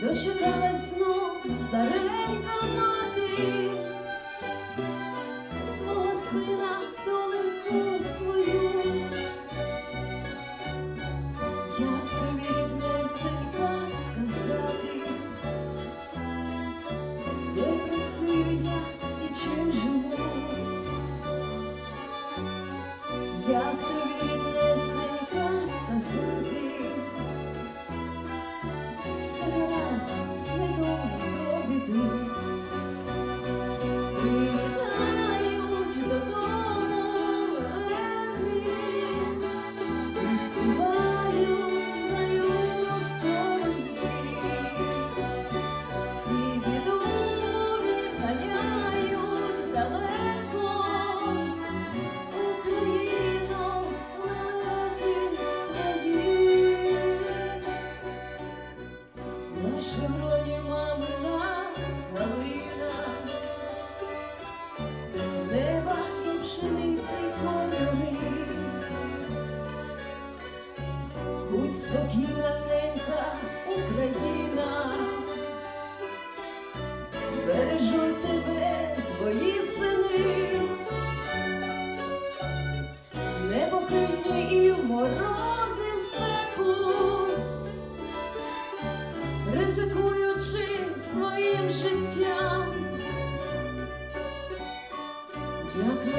дощ весну, старенька мати. Будь спокійна ненька Україна, бережуть тебе твої сини, непохитні і в. Yeah.